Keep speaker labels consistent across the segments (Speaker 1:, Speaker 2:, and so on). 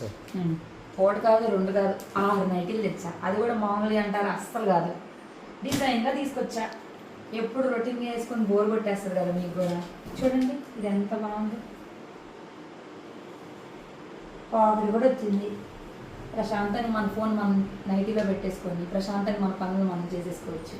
Speaker 1: తెచ్చావు
Speaker 2: ఒకటి కాదు రెండు కాదు ఆరు నైటీలు తెచ్చా. అది కూడా మామూలుగా అంటారు? అస్సలు కాదు. డిజైన్గా తీసుకొచ్చా? ఎప్పుడు రొటీన్ వేసుకొని బోర్ కొట్టేస్తారు కదా మీకు కూడా. చూడండి ఇది ఎంత బాగుంది. పావులు కూడా వచ్చింది. ప్రశాంతాన్ని మన ఫోన్ మనం నైటీలో పెట్టేసుకొని ప్రశాంతాన్ని మన పనులు మనం చేసేసుకోవచ్చు.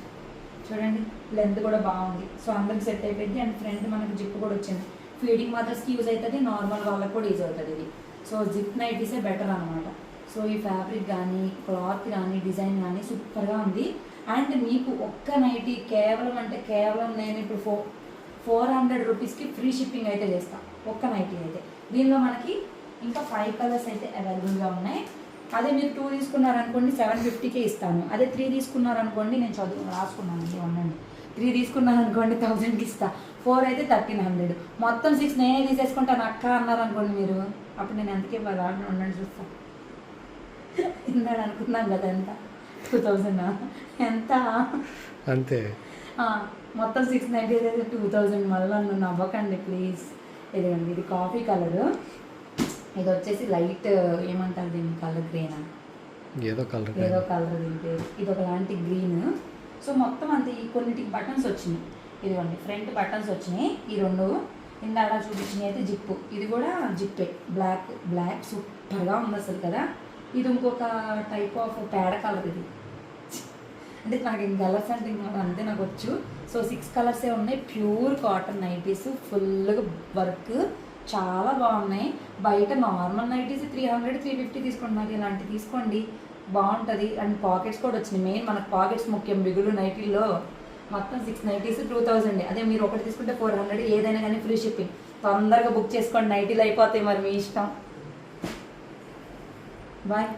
Speaker 2: చూడండి లెంత్ కూడా బాగుంది. సో అందరికి సెట్ అయిపోయింది. అండ్ ఫ్రంట్ మనకు జిప్పు కూడా వచ్చింది. ఫీడింగ్ మదర్స్కి యూజ్ అవుతుంది. నార్మల్ వాళ్ళకి కూడా యూజ్ అవుతుంది ఇది. సో జిప్ నైటీసే బెటర్ అనమాట సో ఈ ఫ్యాబ్రిక్ కానీ క్లాత్ కానీ డిజైన్ కానీ సూపర్గా ఉంది. అండ్ మీకు ఒక్క నైటీ కేవలం అంటే కేవలం నేను ఇప్పుడు ఫో ఫోర్ హండ్రెడ్ రూపీస్కి ఫ్రీ షిప్పింగ్ అయితే చేస్తాను ఒక్క నైటీ అయితే. దీనిలో మనకి ఇంకా ఫైవ్ కలర్స్ అయితే అవైలబుల్గా ఉన్నాయి. అదే మీరు టూ తీసుకున్నారనుకోండి సెవెన్ ఫిఫ్టీకే ఇస్తాను. అదే త్రీ తీసుకున్నారనుకోండి నేను చదువు రాసుకున్నాను. ఇది త్రీ తీసుకున్నారనుకోండి థౌజండ్కి ఇస్తా. ఫోర్ అయితే థర్టీన్ హండ్రెడ్. మొత్తం సిక్స్ నేనే తీసేసుకుంటాను. అక్క అన్నారు అనుకోండి మీరు. అప్పుడు నేను ఎంతకి ఇవ్వాలి? ఆడ ఉండండి చూస్తాను ఇందాడు అనుకున్నాం కదా ఎంత? Two thousand? ఎంత?
Speaker 1: అంతే.
Speaker 2: మొత్తం సిక్స్ నైంటీ అయితే టూ థౌజండ్ మళ్ళీ నన్ను నవ్వకండి ప్లీజ్. ఇదిగోండి ఇది కాఫీ కలర్. ఇది వచ్చేసి లైట్ ఏమంటారు దీని కలర్ గ్రీనా?
Speaker 1: ఏదో కలర్
Speaker 2: ఏదో కలర్ దీని పేరు ఇది ఒకలాంటి గ్రీన్. సో మొత్తం అంత ఈ కొన్నిటికి బటన్స్ వచ్చినాయి. ఇదిగోండి ఫ్రంట్ బటన్స్ వచ్చినాయి. ఈ రెండు ఇందాక చూపించినవి అయితే జిప్పు. ఇది కూడా జిప్పే. బ్లాక్ బ్లాక్ సూపర్గా ఉంది అసలు కదా. ఇది ఇంకొక టైప్ ఆఫ్ పేడ కలర్ ఇది. అంటే నాకు ఇంక కలర్స్ అంటే ఇంకా అంతే నాకు వచ్చు. సో సిక్స్ కలర్సే ఉన్నాయి. ప్యూర్ కాటన్ నైటీస్ ఫుల్గా వర్క్ చాలా బాగున్నాయి. బయట normal nighties three hundred three fifty తీసుకుంటున్నారు ఇలాంటివి తీసుకోండి. బాగుంటుంది. అండ్ పాకెట్స్ కూడా వచ్చినాయి. మెయిన్ మనకు పాకెట్స్ ముఖ్యం. బిగులు నైటీల్లో మొత్తం సిక్స్ నైటీస్ టూ థౌజండ్ అదే మీరు ఒకటి తీసుకుంటే ఫోర్ హండ్రెడ్ ఏదైనా కానీ ఫ్రీ షిప్పింగ్ తొందరగా బుక్ చేసుకోండి. నైటీలు అయిపోతాయి మరి మీ ఇష్టం. బాయ్